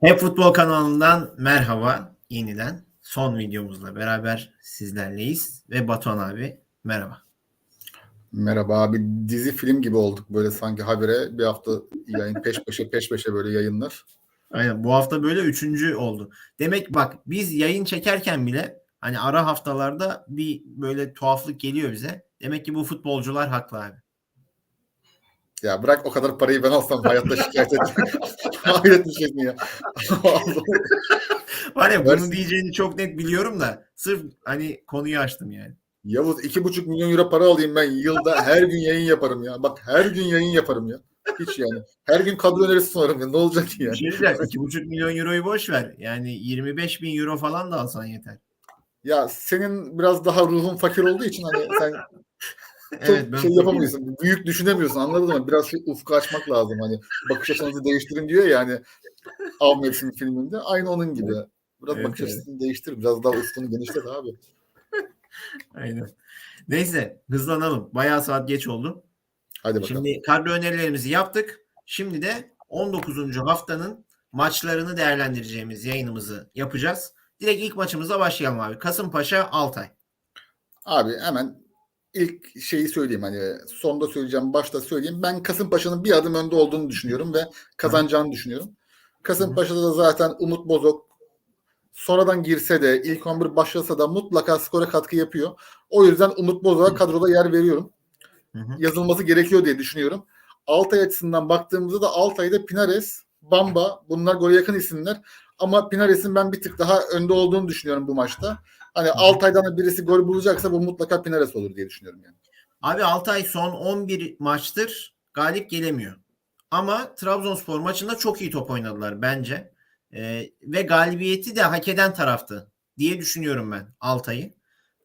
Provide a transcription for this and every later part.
Hep Futbol kanalından merhaba yeniden. Son videomuzla beraber sizlerleyiz. Ve Batuhan abi merhaba. Merhaba abi dizi film gibi olduk böyle sanki habire bir hafta yayın peş peşe peş peşe böyle yayınlar. Aynen bu hafta böyle üçüncü oldu. Demek bak biz yayın çekerken bile hani ara haftalarda bir böyle tuhaflık geliyor bize. Demek ki bu futbolcular haklı abi. Ya bırak o kadar parayı ben alsam hayatta şikayet etmem. Hayret bir şey mi ya? Var ya bunu diyeceğini çok net biliyorum da sırf hani konuyu açtım yani. Yavuz iki buçuk milyon euro para alayım ben yılda her gün yayın yaparım ya. Bak her gün yayın yaparım ya. Hiç yani. Her gün kadro önerisi sunarım ya. Ne olacak ki Bir yani? şey diyeceğim, 2,5 milyon euroyu boş ver. Yani 25 bin euro falan da alsan yeter. Ya senin biraz daha ruhun fakir olduğu için hani sen Evet ben şey yapamıyorsun. Büyük düşünemiyorsun anladın mı? Biraz şu ufku açmak lazım. Hani bakış açınızı değiştirin diyor ya hani Av Mevsimi filminde. Aynı onun gibi. Biraz Evet, bakış evet. açısını değiştir. Biraz daha ufkunu genişlet abi. Aynen. Neyse hızlanalım. Bayağı saat geç oldu. Hadi bakalım. Şimdi kadro önerilerimizi yaptık. Şimdi de 19. haftanın maçlarını değerlendireceğimiz yayınımızı yapacağız. Direkt ilk maçımıza başlayalım abi. Kasımpaşa Altay. Abi hemen ilk şeyi söyleyeyim hani sonda söyleyeceğim başta söyleyeyim. Ben Kasımpaşa'nın bir adım önde olduğunu düşünüyorum ve kazanacağını düşünüyorum. Kasımpaşa'da da zaten Umut Bozok sonradan girse de ilk 11 başlasa da mutlaka skora katkı yapıyor. O yüzden Umut Bozok'a kadroda yer veriyorum. Hı hı. Yazılması gerekiyor diye düşünüyorum. Altay açısından baktığımızda da Altay'da Pinares, Bamba bunlar gole yakın isimler. Ama Pinares'in ben bir tık daha önde olduğunu düşünüyorum bu maçta. Hani Altay'dan da birisi gol bulacaksa bu mutlaka Pinares olur diye düşünüyorum yani. Abi Altay son 11 maçtır galip gelemiyor. Ama Trabzonspor maçında çok iyi top oynadılar bence. Ee, ve galibiyeti de hak eden taraftı diye düşünüyorum ben Altay'ı.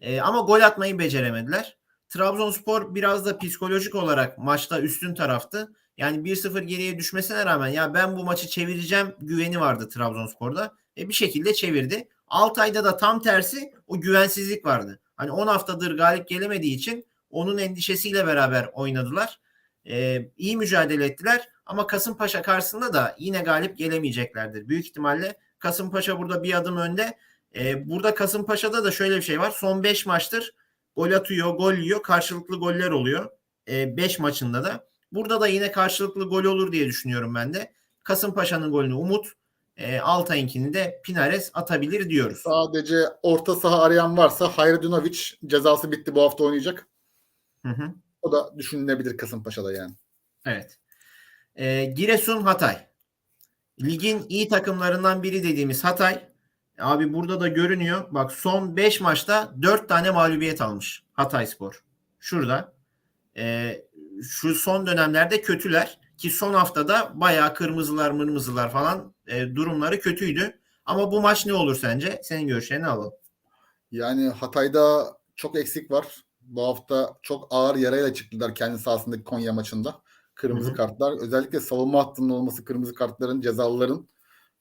Ee, ama gol atmayı beceremediler. Trabzonspor biraz da psikolojik olarak maçta üstün taraftı. Yani 1-0 geriye düşmesine rağmen ya ben bu maçı çevireceğim güveni vardı Trabzonspor'da. E bir şekilde çevirdi. Altay'da da tam tersi o güvensizlik vardı. Hani 10 haftadır galip gelemediği için onun endişesiyle beraber oynadılar. Ee, iyi mücadele ettiler ama Kasımpaşa karşısında da yine galip gelemeyeceklerdir. Büyük ihtimalle Kasımpaşa burada bir adım önde. Ee, burada Kasımpaşa'da da şöyle bir şey var. Son 5 maçtır gol atıyor, gol yiyor. Karşılıklı goller oluyor. 5 maçında da. Burada da yine karşılıklı gol olur diye düşünüyorum ben de. Kasımpaşa'nın golünü Umut, e, Altay'ınkini de Pinares atabilir diyoruz. Sadece orta saha arayan varsa Hayredinovic cezası bitti bu hafta oynayacak. Hı hı. O da düşünülebilir Kasımpaşa'da yani. Evet. Ee, Giresun Hatay. Ligin iyi takımlarından biri dediğimiz Hatay. Abi burada da görünüyor. Bak son 5 maçta 4 tane mağlubiyet almış Hatay Spor. Şurada. Ee, şu son dönemlerde kötüler. Ki son haftada bayağı kırmızılar mırmızılar falan e, durumları kötüydü. Ama bu maç ne olur sence? Senin görüşlerini alalım. Yani Hatay'da çok eksik var. Bu hafta çok ağır yarayla çıktılar kendi sahasındaki Konya maçında. Kırmızı Hı hı. kartlar. Özellikle savunma hattının olması kırmızı kartların, cezalıların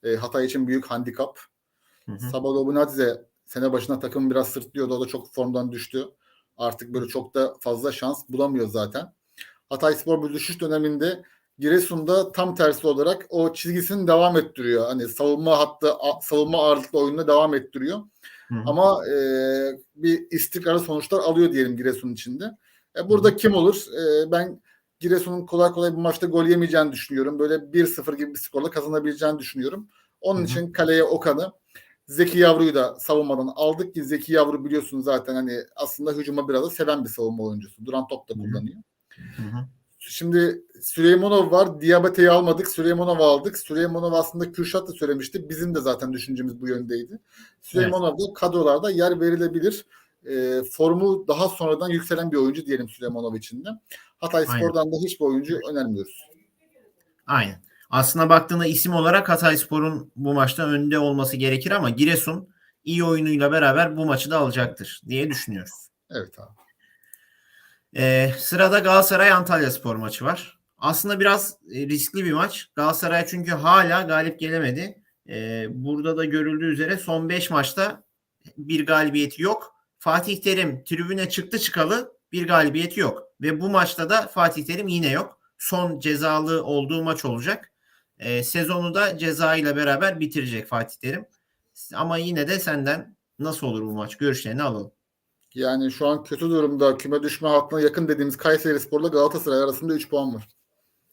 e, Hatay için büyük handikap. Sabado Bunadze sene başına takım biraz sırtlıyordu. O da çok formdan düştü. Artık böyle çok da fazla şans bulamıyor zaten. Hatay Spor bu düşüş döneminde Giresun'da tam tersi olarak o çizgisini devam ettiriyor. Hani savunma hattı, savunma ağırlıklı oyununa devam ettiriyor. Hı hı. Ama e, bir istikrarlı sonuçlar alıyor diyelim Giresun içinde. E, burada kim olur? E, ben Giresun'un kolay kolay bu maçta gol yemeyeceğini düşünüyorum. Böyle 1-0 gibi bir skorla kazanabileceğini düşünüyorum. Onun Hı hı. için kaleye Okan'ı, Zeki Yavru'yu da savunmadan aldık ki Zeki Yavru biliyorsunuz zaten hani aslında hücuma biraz da seven bir savunma oyuncusu. Duran top da Hı hı. kullanıyor. Hı hı. Şimdi Süleymanov var. Diabate'yi almadık. Süleymanov'u aldık. Süleymanov aslında Kürşat da söylemişti. Bizim de zaten düşüncemiz bu yöndeydi. Süleymanov da kadrolarda yer verilebilir. E, formu daha sonradan yükselen bir oyuncu diyelim Süleymanov için de. Hatay Aynen. Spor'dan da hiçbir oyuncu önermiyoruz. Aynen. Aslına baktığında isim olarak Hatayspor'un bu maçta önde olması gerekir ama Giresun iyi oyunuyla beraber bu maçı da alacaktır diye düşünüyoruz. Evet abi. Ee, sırada Galatasaray Antalya Spor maçı var. Aslında biraz e, riskli bir maç. Galatasaray çünkü hala galip gelemedi. Ee, burada da görüldüğü üzere son 5 maçta bir galibiyeti yok. Fatih Terim tribüne çıktı çıkalı bir galibiyeti yok. Ve bu maçta da Fatih Terim yine yok. Son cezalı olduğu maç olacak. E, sezonu da ceza ile beraber bitirecek Fatih Terim. Ama yine de senden nasıl olur bu maç? Görüşlerini alalım. Yani şu an kötü durumda küme düşme hattına yakın dediğimiz Kayseri Spor'la Galatasaray arasında 3 puan var.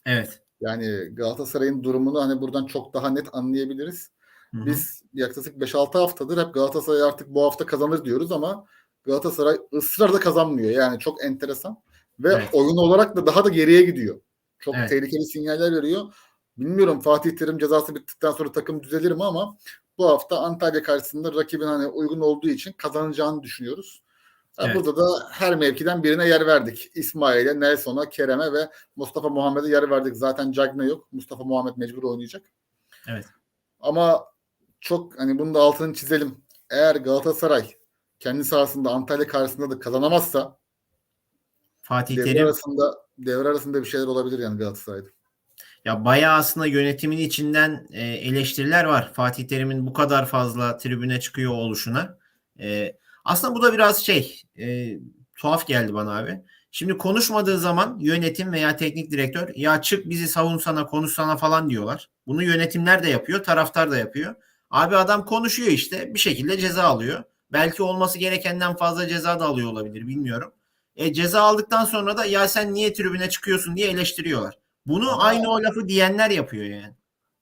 Evet. Yani Galatasaray'ın durumunu hani buradan çok daha net anlayabiliriz. Hı hı. Biz yaklaşık 5-6 haftadır hep Galatasaray artık bu hafta kazanır diyoruz ama Galatasaray ısrarla kazanmıyor. Yani çok enteresan. Ve Evet. oyun olarak da daha da geriye gidiyor. Çok Evet. tehlikeli sinyaller veriyor. Bilmiyorum Fatih Terim cezası bittikten sonra takım düzelir mi ama bu hafta Antalya karşısında rakibin hani uygun olduğu için kazanacağını düşünüyoruz. Evet. Burada da her mevkiden birine yer verdik. İsmail'e, Nelson'a, Kerem'e ve Mustafa Muhammed'e yer verdik. Zaten Cagne yok. Mustafa Muhammed mecbur oynayacak. Evet. Ama çok hani bunun da altını çizelim. Eğer Galatasaray kendi sahasında Antalya karşısında da kazanamazsa Fatih devre Terim arasında devre arasında bir şeyler olabilir yani Galatasaray'da. Ya bayağı aslında yönetimin içinden e, eleştiriler var. Fatih Terim'in bu kadar fazla tribüne çıkıyor oluşuna. E, aslında bu da biraz şey e, tuhaf geldi bana abi. Şimdi konuşmadığı zaman yönetim veya teknik direktör ya çık bizi savunsana konuşsana falan diyorlar. Bunu yönetimler de yapıyor, taraftar da yapıyor. Abi adam konuşuyor işte bir şekilde ceza alıyor. Belki olması gerekenden fazla ceza da alıyor olabilir bilmiyorum. E, ceza aldıktan sonra da ya sen niye tribüne çıkıyorsun diye eleştiriyorlar. Bunu Ama- aynı o lafı diyenler yapıyor yani.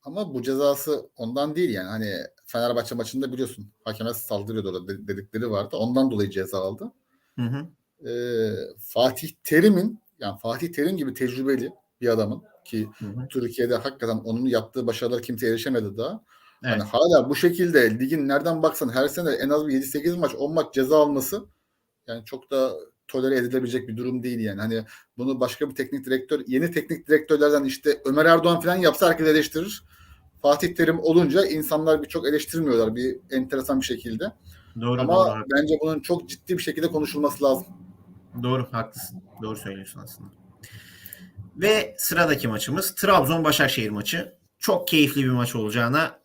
Ama bu cezası ondan değil yani. Hani Fenerbahçe maçında biliyorsun hakeme saldırıyordu orada de- dedikleri vardı. Ondan dolayı ceza aldı. Hı hı. Ee, Fatih Terim'in yani Fatih Terim gibi tecrübeli bir adamın ki Hı hı. Türkiye'de hakikaten onun yaptığı başarılar kimse erişemedi daha. Evet. Hani hala bu şekilde ligin nereden baksan her sene en az bir 7-8 maç 10 maç ceza alması yani çok da tolere edilebilecek bir durum değil yani. Hani bunu başka bir teknik direktör, yeni teknik direktörlerden işte Ömer Erdoğan falan yapsa herkes eleştirir. Fatih Terim olunca insanlar birçok eleştirmiyorlar bir enteresan bir şekilde. Doğru Ama doğru. hak- bence bunun çok ciddi bir şekilde konuşulması lazım. Doğru haklısın. Doğru söylüyorsun aslında. Ve sıradaki maçımız Trabzon Başakşehir maçı. Çok keyifli bir maç olacağına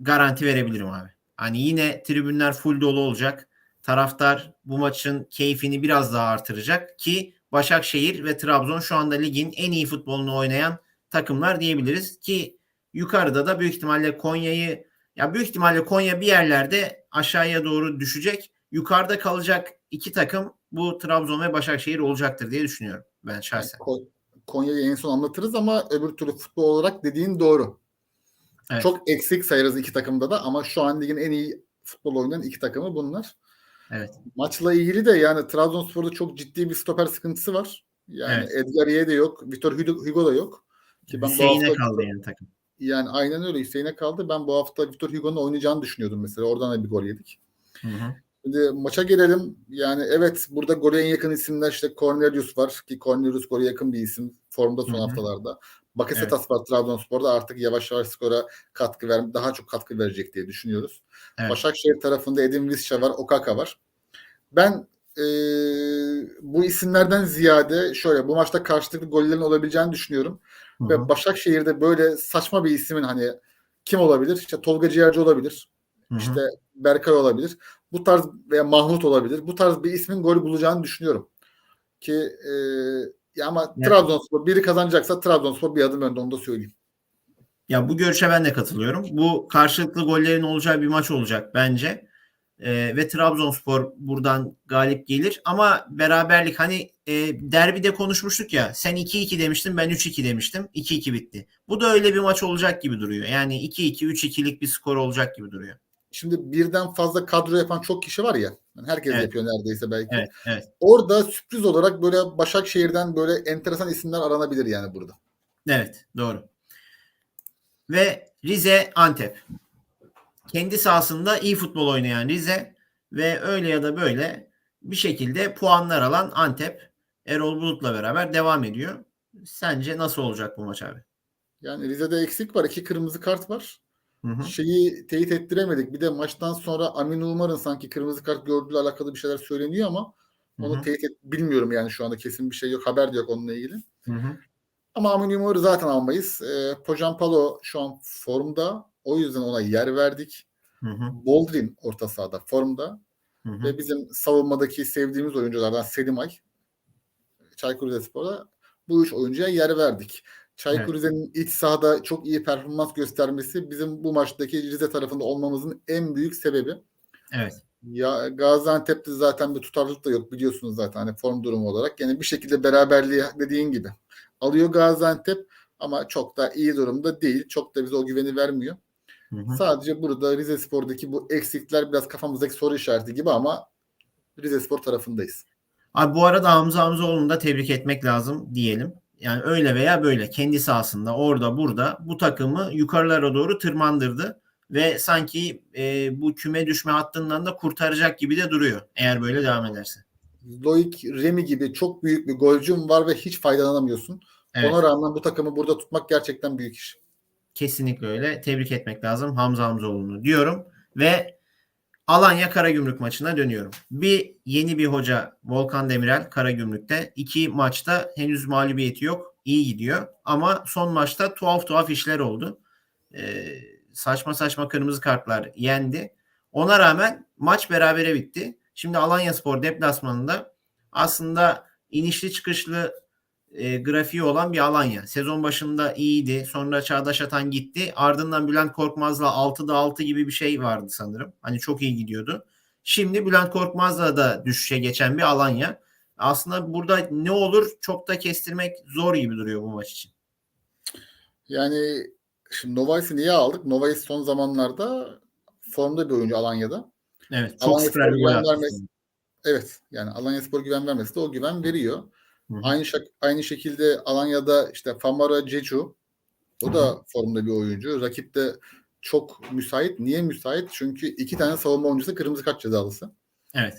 garanti verebilirim abi. Hani yine tribünler full dolu olacak. Taraftar bu maçın keyfini biraz daha artıracak ki Başakşehir ve Trabzon şu anda ligin en iyi futbolunu oynayan takımlar diyebiliriz ki yukarıda da büyük ihtimalle Konya'yı ya büyük ihtimalle Konya bir yerlerde aşağıya doğru düşecek. Yukarıda kalacak iki takım bu Trabzon ve Başakşehir olacaktır diye düşünüyorum ben şahsen. Ko- Konya'yı en son anlatırız ama öbür türlü futbol olarak dediğin doğru. Evet. Çok eksik sayarız iki takımda da ama şu an ligin en iyi futbol oynayan iki takımı bunlar. Evet. Maçla ilgili de yani Trabzonspor'da çok ciddi bir stoper sıkıntısı var. Yani Evet. Edgar Ye de yok, Vitor Hugo, da yok. Ki ben Hüseyin'e kaldı yani takım. Yani aynen öyle Hüseyin'e kaldı. Ben bu hafta Vitor Hugo'nun oynayacağını düşünüyordum mesela. Oradan da bir gol yedik. Hı hı. Şimdi maça gelelim. Yani evet burada gole en yakın isimler işte Cornelius var ki Cornelius gole yakın bir isim formda son Hı hı. haftalarda. Bakasetas var Trabzonspor'da artık yavaş yavaş skora katkı ver daha çok katkı verecek diye düşünüyoruz. Evet. Başakşehir tarafında Edin Visca var, Okaka var. Ben e, bu isimlerden ziyade şöyle bu maçta karşılıklı gollerin olabileceğini düşünüyorum. Ve. Başakşehir'de böyle saçma bir ismin hani kim olabilir? İşte Tolga Ciğerci olabilir. Hı hı. İşte Berkay olabilir. Bu tarz veya Mahmut olabilir. Bu tarz bir ismin gol bulacağını düşünüyorum. Ki e, ya ama Evet. Trabzonspor biri kazanacaksa Trabzonspor bir adım önde onu da söyleyeyim. Ya bu görüşe ben de katılıyorum. Bu karşılıklı gollerin olacağı bir maç olacak bence. Ee, ve Trabzonspor buradan galip gelir. Ama beraberlik hani e, derbide konuşmuştuk ya. Sen 2-2 demiştin ben 3-2 demiştim. 2-2 bitti. Bu da öyle bir maç olacak gibi duruyor. Yani 2-2 3-2'lik bir skor olacak gibi duruyor. Şimdi birden fazla kadro yapan çok kişi var ya. Yani herkes Evet. yapıyor neredeyse belki. Evet, evet. Orada sürpriz olarak böyle Başakşehir'den böyle enteresan isimler aranabilir yani burada. Evet, doğru. Ve Rize Antep. Kendi sahasında iyi futbol oynayan Rize ve öyle ya da böyle bir şekilde puanlar alan Antep Erol Bulut'la beraber devam ediyor. Sence nasıl olacak bu maç abi? Yani Rize'de eksik var. iki kırmızı kart var. Hı hı. Şeyi teyit ettiremedik. Bir de maçtan sonra Amin Umar'ın sanki kırmızı kart gördüğüyle alakalı bir şeyler söyleniyor ama Hı onu hı. teyit et bilmiyorum yani şu anda kesin bir şey yok. Haber de yok onunla ilgili. Hı hı. Ama Amin Umar'ı zaten almayız. E, Pojan Palo şu an formda. O yüzden ona yer verdik. Hı hı. Boldrin orta sahada formda. Hı hı. Ve bizim savunmadaki sevdiğimiz oyunculardan Selim Ay, Çaykur Rizespor'da bu üç oyuncuya yer verdik. Çaykur Evet. Rize'nin iç sahada çok iyi performans göstermesi bizim bu maçtaki Rize tarafında olmamızın en büyük sebebi. Evet. Ya Gaziantep'te zaten bir tutarlılık da yok biliyorsunuz zaten hani form durumu olarak. Yani bir şekilde beraberliği dediğin gibi alıyor Gaziantep ama çok da iyi durumda değil. Çok da bize o güveni vermiyor. Hı hı. Sadece burada Rize Spor'daki bu eksikler biraz kafamızdaki soru işareti gibi ama Rize Spor tarafındayız. Abi bu arada Hamza Hamzoğlu'nu da tebrik etmek lazım diyelim. Yani öyle veya böyle kendi sahasında orada burada bu takımı yukarılara doğru tırmandırdı ve sanki e, bu küme düşme hattından da kurtaracak gibi de duruyor eğer böyle devam ederse. Loic Remy gibi çok büyük bir golcüm var ve hiç faydalanamıyorsun. Evet. Ona rağmen bu takımı burada tutmak gerçekten büyük iş. Kesinlikle öyle. Tebrik etmek lazım Hamza Hamzoğlu'nu diyorum ve Alanya Karagümrük maçına dönüyorum. Bir yeni bir hoca Volkan Demirel Karagümrük'te. iki maçta henüz mağlubiyeti yok. İyi gidiyor. Ama son maçta tuhaf tuhaf işler oldu. Ee, saçma saçma kırmızı kartlar yendi. Ona rağmen maç berabere bitti. Şimdi Alanya Spor deplasmanında aslında inişli çıkışlı e, grafiği olan bir Alanya. Sezon başında iyiydi. Sonra Çağdaş Atan gitti. Ardından Bülent Korkmaz'la 6'da 6 gibi bir şey vardı sanırım. Hani çok iyi gidiyordu. Şimdi Bülent Korkmaz'la da düşüşe geçen bir Alanya. Aslında burada ne olur çok da kestirmek zor gibi duruyor bu maç için. Yani şimdi Novais'i niye aldık? Novais son zamanlarda formda bir oyuncu Alanya'da. Evet. Çok Alanya Spor güven vermesi- Evet yani Alanya Spor güven vermesi de o güven veriyor. Hı. Aynı şak- aynı şekilde Alanya'da işte Famara Cecu o da formda bir oyuncu. Rakip de çok müsait. Niye müsait? Çünkü iki tane savunma oyuncusu kırmızı kart cezalısı. Evet.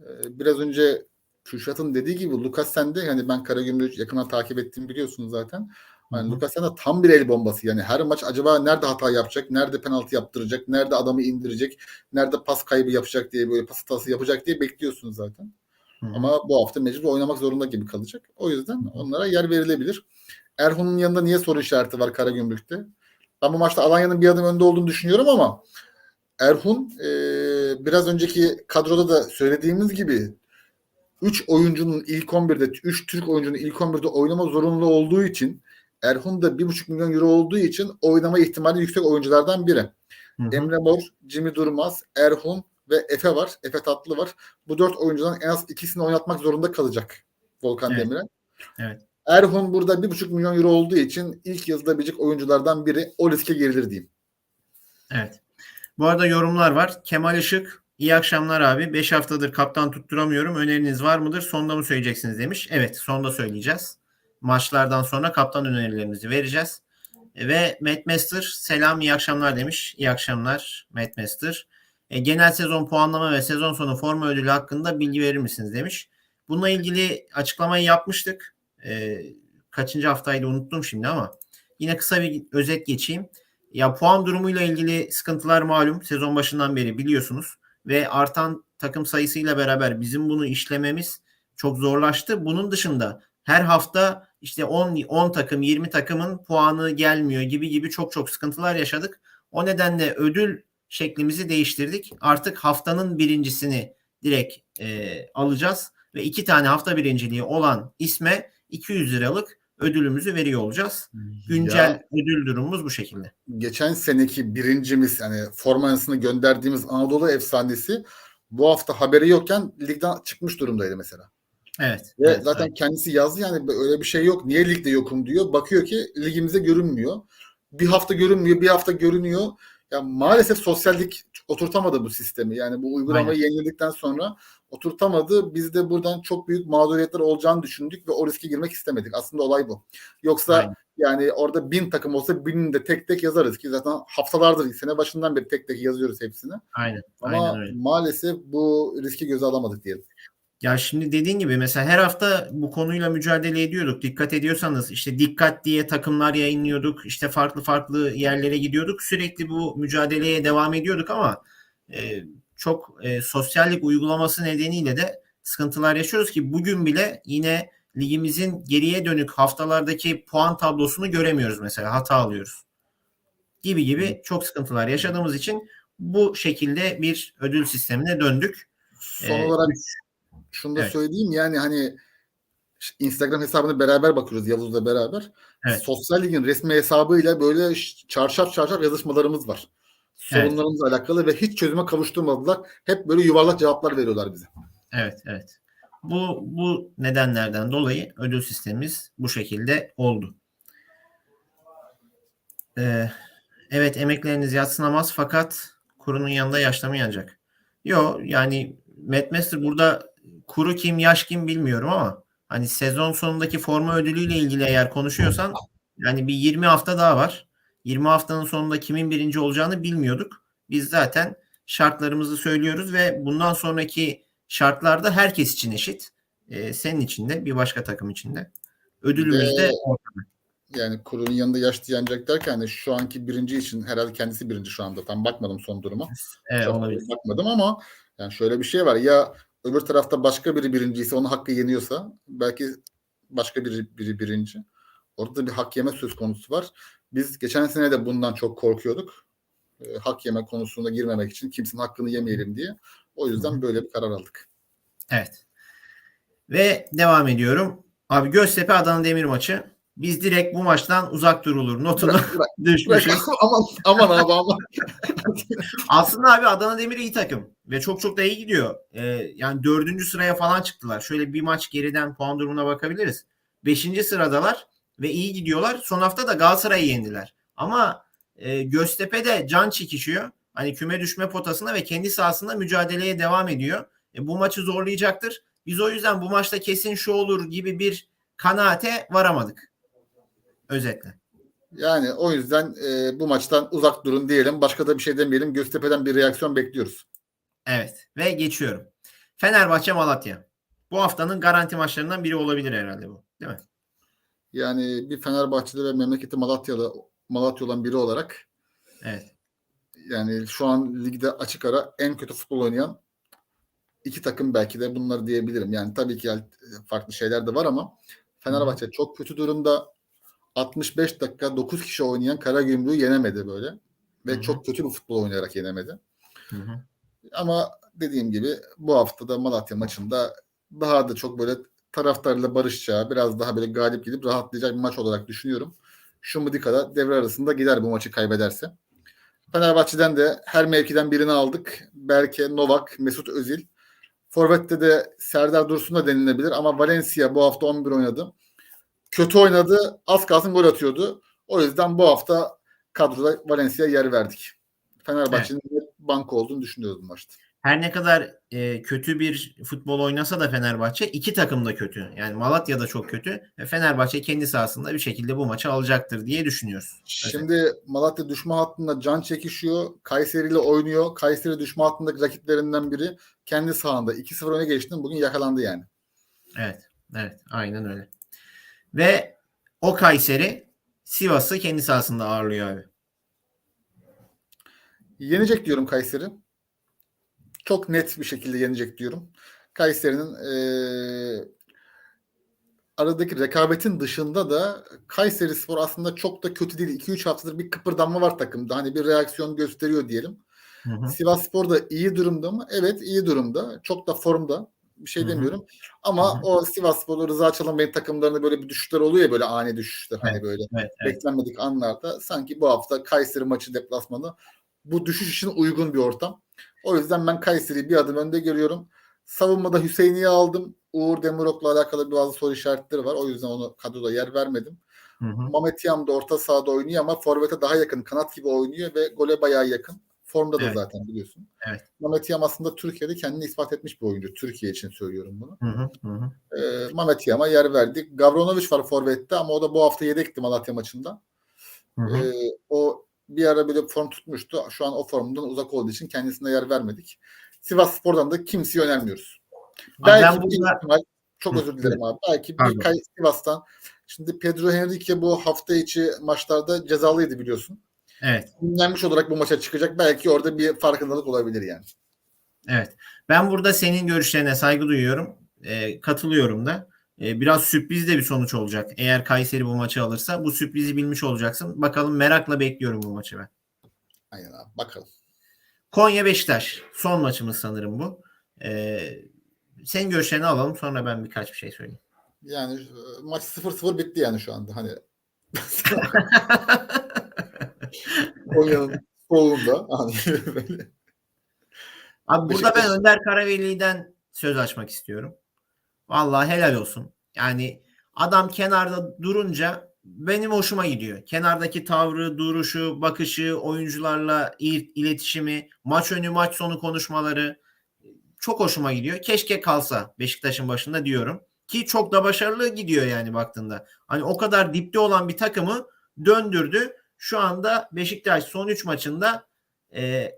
Ee, Biraz önce Kürşat'ın dediği gibi Lucas Sende hani ben Karagümrük'ü yakından takip ettiğimi biliyorsunuz zaten. Hı. Lucas Sende tam bir el bombası. Yani her maç acaba nerede hata yapacak, nerede penaltı yaptıracak, nerede adamı indirecek, nerede pas kaybı yapacak diye böyle pas hatası yapacak diye bekliyorsunuz zaten. Hı. Ama bu hafta mecbur oynamak zorunda gibi kalacak. O yüzden onlara yer verilebilir. Erhun'un yanında niye soru işareti var Karagümrük'te? Ben bu maçta Alanya'nın bir adım önde olduğunu düşünüyorum ama Erhun e, biraz önceki kadroda da söylediğimiz gibi 3 oyuncunun ilk 11'de 3 Türk oyuncunun ilk 11'de oynama zorunlu olduğu için Erhun da 1,5 milyon euro olduğu için oynama ihtimali yüksek oyunculardan biri. Hı hı. Emre Mor, Jimmy Durmaz, Erhun ve Efe var. Efe Tatlı var. Bu dört oyuncudan en az ikisini oynatmak zorunda kalacak Volkan Evet. Demirel. Evet. Erhun burada bir buçuk milyon euro olduğu için ilk yazılabilecek oyunculardan biri. O riske girilir diyeyim. Evet. Bu arada yorumlar var. Kemal Işık iyi akşamlar abi. 5 haftadır kaptan tutturamıyorum. Öneriniz var mıdır? Sonda mı söyleyeceksiniz demiş. Evet sonda söyleyeceğiz. Maçlardan sonra kaptan önerilerimizi vereceğiz. Ve Matt Master selam iyi akşamlar demiş. İyi akşamlar Matt Master. E, genel sezon puanlama ve sezon sonu forma ödülü hakkında bilgi verir misiniz demiş. Bununla ilgili açıklamayı yapmıştık. E, kaçıncı haftaydı unuttum şimdi ama yine kısa bir özet geçeyim. Ya puan durumuyla ilgili sıkıntılar malum sezon başından beri biliyorsunuz ve artan takım sayısıyla beraber bizim bunu işlememiz çok zorlaştı. Bunun dışında her hafta işte 10 10 takım 20 takımın puanı gelmiyor gibi gibi çok çok sıkıntılar yaşadık. O nedenle ödül şeklimizi değiştirdik. Artık haftanın birincisini direkt e, alacağız ve iki tane hafta birinciliği olan isme 200 liralık ödülümüzü veriyor olacağız. Güncel Ya, ödül durumumuz bu şekilde. geçen seneki birincimiz yani formasını gönderdiğimiz Anadolu efsanesi bu hafta haberi yokken ligden çıkmış durumdaydı mesela. Evet. Ve evet, zaten evet. kendisi yazdı yani öyle bir şey yok. Niye ligde yokum diyor. Bakıyor ki ligimize görünmüyor. Bir hafta görünmüyor, bir hafta görünüyor. Ya maalesef sosyallik oturtamadı bu sistemi. Yani bu uygulamayı yeniledikten sonra oturtamadı. Biz de buradan çok büyük mağduriyetler olacağını düşündük ve o riske girmek istemedik. Aslında olay bu. Yoksa Aynen. yani orada bin takım olsa binini de tek tek yazarız ki zaten haftalardır sene başından beri tek tek yazıyoruz hepsini. Aynen. Ama Aynen öyle. maalesef bu riski göze alamadık diyelim. Ya şimdi dediğin gibi mesela her hafta bu konuyla mücadele ediyorduk. Dikkat ediyorsanız işte dikkat diye takımlar yayınlıyorduk. İşte farklı farklı yerlere gidiyorduk. Sürekli bu mücadeleye devam ediyorduk ama e, çok e, sosyallik uygulaması nedeniyle de sıkıntılar yaşıyoruz ki bugün bile yine ligimizin geriye dönük haftalardaki puan tablosunu göremiyoruz mesela hata alıyoruz. Gibi gibi çok sıkıntılar yaşadığımız için bu şekilde bir ödül sistemine döndük. Son Ee, olarak şunu da Evet. söyleyeyim yani hani Instagram hesabını beraber bakıyoruz Yavuz'la beraber. Evet. Sosyal ligin resmi hesabıyla böyle çarşaf çarşaf yazışmalarımız var. Evet. Sorunlarımızla alakalı ve hiç çözüme kavuşturmadılar. Hep böyle yuvarlak cevaplar veriyorlar bize. Evet, evet. Bu bu nedenlerden dolayı ödül sistemimiz bu şekilde oldu. Ee, evet emekleriniz yatsınamaz fakat kurunun yanında yanacak? Yok yani Matt Master burada kuru kim yaş kim bilmiyorum ama hani sezon sonundaki forma ödülüyle ilgili eğer konuşuyorsan yani bir 20 hafta daha var. 20 haftanın sonunda kimin birinci olacağını bilmiyorduk. Biz zaten şartlarımızı söylüyoruz ve bundan sonraki şartlarda herkes için eşit. Ee, senin için de bir başka takım için de. Ödülümüz de ortada. Yani kurunun yanında yaşlı yanacak derken hani şu anki birinci için herhalde kendisi birinci şu anda. Tam bakmadım son duruma. Evet, olabilir. bakmadım ama yani şöyle bir şey var. Ya öbür tarafta başka biri birinciyse onun hakkı yeniyorsa belki başka biri, biri birinci. Orada da bir hak yeme söz konusu var. Biz geçen sene de bundan çok korkuyorduk. Ee, hak yeme konusuna girmemek için kimsenin hakkını yemeyelim diye. O yüzden böyle bir karar aldık. Evet. Ve devam ediyorum. Abi Göztepe Adana Demir maçı. Biz direkt bu maçtan uzak durulur notunu Bırak, bırak, düşmüşüz. bırak. aman aman abi aman. Aslında abi Adana Demir iyi takım ve çok çok da iyi gidiyor. Ee, yani dördüncü sıraya falan çıktılar. Şöyle bir maç geriden puan durumuna bakabiliriz. Beşinci sıradalar ve iyi gidiyorlar. Son hafta da Galatasaray'ı yendiler. Ama e, Göztepe de can çekişiyor. Hani küme düşme potasında ve kendi sahasında mücadeleye devam ediyor. E, bu maçı zorlayacaktır. Biz o yüzden bu maçta kesin şu olur gibi bir kanaate varamadık. Özetle. Yani o yüzden e, bu maçtan uzak durun diyelim. Başka da bir şey demeyelim. Göztepe'den bir reaksiyon bekliyoruz. Evet ve geçiyorum. Fenerbahçe Malatya. Bu haftanın garanti maçlarından biri olabilir herhalde bu. Değil mi? Yani bir Fenerbahçeli ve memleketi Malatya'da Malatya olan biri olarak Evet. yani şu an ligde açık ara en kötü futbol oynayan iki takım belki de bunları diyebilirim. Yani tabii ki yani farklı şeyler de var ama Fenerbahçe çok kötü durumda. 65 dakika 9 kişi oynayan Karagümrük'ü yenemedi böyle. Ve Hı hı. çok kötü bir futbol oynayarak yenemedi. Hı hı. Ama dediğim gibi bu haftada Malatya maçında daha da çok böyle taraftarla barışacağı, biraz daha böyle galip gidip rahatlayacak bir maç olarak düşünüyorum. Şumudika'da devre arasında gider bu maçı kaybederse. Fenerbahçe'den de her mevkiden birini aldık. Berke, Novak, Mesut Özil. Forvet'te de Serdar Dursun da denilebilir ama Valencia bu hafta 11 oynadı. Kötü oynadı. Az kalsın gol atıyordu. O yüzden bu hafta kadroda Valencia'ya yer verdik. Fenerbahçe'nin net banko olduğunu düşünüyoruz bu maçta. Her ne kadar e, kötü bir futbol oynasa da Fenerbahçe iki takım da kötü. Yani Malatya da çok kötü. Ve Fenerbahçe kendi sahasında bir şekilde bu maçı alacaktır diye düşünüyoruz. Şimdi Malatya düşme hattında can çekişiyor. Kayseri ile oynuyor. Kayseri düşme hattındaki rakiplerinden biri kendi sahanda 2-0 öne geçti. Bugün yakalandı yani. Evet. Evet. Aynen öyle. Ve o Kayseri Sivas'ı kendi sahasında ağırlıyor abi. Yenecek diyorum Kayseri. Çok net bir şekilde yenecek diyorum. Kayseri'nin eee, aradaki rekabetin dışında da Kayseri Spor aslında çok da kötü değil. 2-3 haftadır bir kıpırdanma var takımda. Hani bir reaksiyon gösteriyor diyelim. Hı hı. Sivas Spor da iyi durumda mı? Evet iyi durumda. Çok da formda. Bir şey Hı hı. demiyorum. Ama Hı hı. o Sivas Spor'da Rıza Çalınbay'ın takımlarında böyle bir düşüşler oluyor ya böyle ani düşüşler. Hani böyle Evet, evet. beklenmedik anlarda. Sanki bu hafta Kayseri maçı deplasmanı bu düşüş için uygun bir ortam. O yüzden ben Kayseri'yi bir adım önde görüyorum. Savunmada Hüseyin'i aldım. Uğur Demirok'la alakalı bazı soru işaretleri var. O yüzden onu kadroda yer vermedim. Hı hı. Mehmet Yam da orta sahada oynuyor ama forvete daha yakın. Kanat gibi oynuyor ve gole bayağı yakın. Formda da Evet. zaten biliyorsun. Evet. Mehmet Yam aslında Türkiye'de kendini ispat etmiş bir oyuncu. Türkiye için söylüyorum bunu. Hı hı. Hı. Ee, Mehmet Yam'a yer verdik. Gavronovic var forvette ama o da bu hafta yedekti Malatya maçında. Hı hı. Ee, o bir ara böyle form tutmuştu. Şu an o formundan uzak olduğu için kendisine yer vermedik. Sivas Spor'dan da kimseyi önermiyoruz. Abi Belki ben burada- ihtimal, çok özür dilerim abi. Belki Pardon. bir kay Sivas'tan. Şimdi Pedro Henrique bu hafta içi maçlarda cezalıydı biliyorsun. Evet. Dinlenmiş olarak bu maça çıkacak. Belki orada bir farkındalık olabilir yani. Evet. Ben burada senin görüşlerine saygı duyuyorum. Ee, katılıyorum da. Ee, biraz sürpriz de bir sonuç olacak. Eğer Kayseri bu maçı alırsa bu sürprizi bilmiş olacaksın. Bakalım merakla bekliyorum bu maçı ben. Aynen abi. Bakalım. Konya Beşiktaş. Son maçımız sanırım bu. Ee, senin görüşlerini alalım sonra ben birkaç bir şey söyleyeyim. Yani e, maç 0-0 bitti yani şu anda. Hani Konya'nın solunda. Böyle. Abi burada ben Önder Karaveli'den söz açmak istiyorum. Vallahi helal olsun. Yani adam kenarda durunca benim hoşuma gidiyor. Kenardaki tavrı, duruşu, bakışı, oyuncularla il- iletişimi, maç önü, maç sonu konuşmaları çok hoşuma gidiyor. Keşke kalsa Beşiktaş'ın başında diyorum. Ki çok da başarılı gidiyor yani baktığında. Hani o kadar dipte olan bir takımı döndürdü. Şu anda Beşiktaş son 3 maçında e,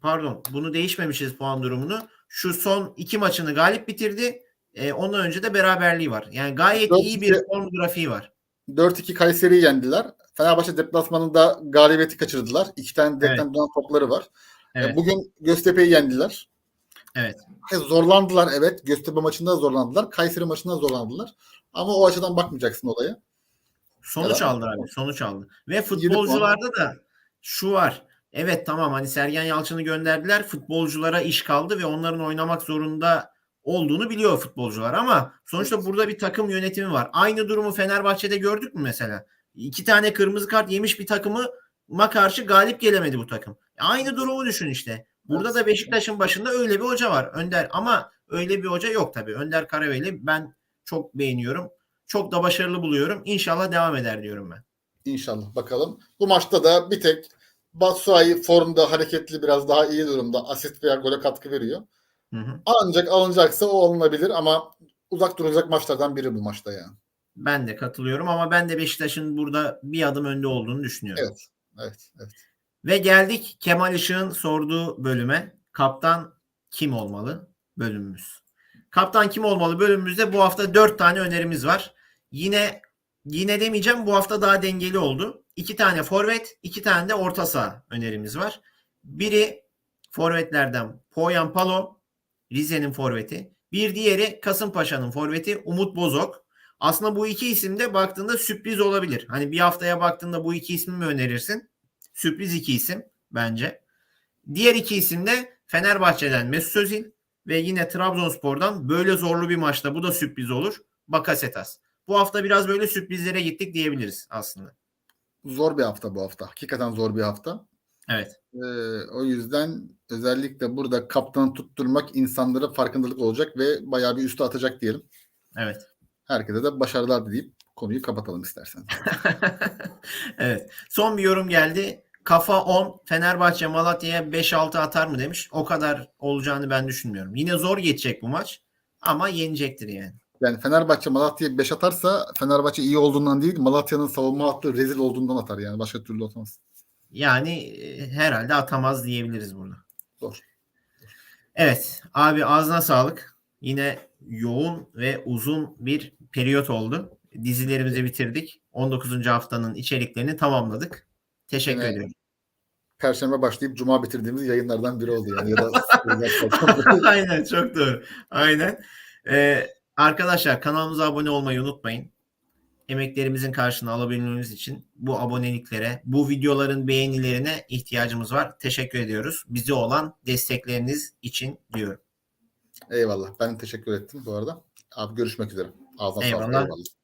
pardon bunu değişmemişiz puan durumunu. Şu son iki maçını galip bitirdi. E, ondan önce de beraberliği var. Yani gayet iyi bir form grafiği var. 4-2 Kayseri'yi yendiler. Fenerbahçe deplasmanında galibiyeti kaçırdılar. İki tane direkten Evet. dönen topları var. E, Evet. Bugün Göztepe'yi yendiler. Evet. E, zorlandılar evet. Göztepe maçında zorlandılar. Kayseri maçında zorlandılar. Ama o açıdan bakmayacaksın olaya. Sonuç aldı abi. Sonuç aldı. Ve futbolcularda da şu var. Evet tamam hani Sergen Yalçın'ı gönderdiler. Futbolculara iş kaldı ve onların oynamak zorunda olduğunu biliyor futbolcular ama sonuçta burada bir takım yönetimi var. Aynı durumu Fenerbahçe'de gördük mü mesela? İki tane kırmızı kart yemiş bir takımı ma karşı galip gelemedi bu takım. Aynı durumu düşün işte. Burada da Beşiktaş'ın başında öyle bir hoca var. Önder ama öyle bir hoca yok tabii. Önder Karaveli ben çok beğeniyorum. Çok da başarılı buluyorum. İnşallah devam eder diyorum ben. İnşallah bakalım. Bu maçta da bir tek Batshuayi formda hareketli biraz daha iyi durumda. Asist veya gole katkı veriyor. Hı hı. Ancak alınacaksa o alınabilir ama uzak durulacak maçlardan biri bu maçta yani. Ben de katılıyorum ama ben de Beşiktaş'ın burada bir adım önde olduğunu düşünüyorum. Evet. Evet. evet. Ve geldik Kemal Işık'ın sorduğu bölüme. Kaptan kim olmalı bölümümüz. Kaptan kim olmalı bölümümüzde bu hafta dört tane önerimiz var. Yine yine demeyeceğim bu hafta daha dengeli oldu. İki tane forvet, iki tane de orta saha önerimiz var. Biri forvetlerden Poyan Palo, Rize'nin forveti. Bir diğeri Kasımpaşa'nın forveti Umut Bozok. Aslında bu iki isim de baktığında sürpriz olabilir. Hani bir haftaya baktığında bu iki ismi mi önerirsin? Sürpriz iki isim bence. Diğer iki isim de Fenerbahçe'den Mesut Özil ve yine Trabzonspor'dan böyle zorlu bir maçta bu da sürpriz olur. Bakasetas. Bu hafta biraz böyle sürprizlere gittik diyebiliriz aslında. Zor bir hafta bu hafta. Hakikaten zor bir hafta. Evet. Ee, o yüzden özellikle burada kaptanı tutturmak insanlara farkındalık olacak ve bayağı bir üste atacak diyelim. Evet. Herkese de başarılar dileyip konuyu kapatalım istersen. evet. Son bir yorum geldi. Kafa 10 Fenerbahçe Malatya'ya 5-6 atar mı demiş. O kadar olacağını ben düşünmüyorum. Yine zor geçecek bu maç ama yenecektir yani. Yani Fenerbahçe Malatya'ya 5 atarsa Fenerbahçe iyi olduğundan değil Malatya'nın savunma hattı rezil olduğundan atar yani. Başka türlü atamaz. Yani e, herhalde atamaz diyebiliriz burada. Zor. Evet abi ağzına sağlık. Yine yoğun ve uzun bir periyot oldu. Dizilerimizi bitirdik. 19. haftanın içeriklerini tamamladık. Teşekkür Yine- ediyorum. Perşembe başlayıp Cuma bitirdiğimiz yayınlardan biri oldu yani. Ya da Aynen çok doğru. Aynen. Ee, arkadaşlar kanalımıza abone olmayı unutmayın. Emeklerimizin karşılığını alabilmemiz için bu aboneliklere, bu videoların beğenilerine ihtiyacımız var. Teşekkür ediyoruz. Bize olan destekleriniz için diyorum. Eyvallah. Ben teşekkür ettim bu arada. Abi görüşmek üzere. Ağzına sağlık. Eyvallah.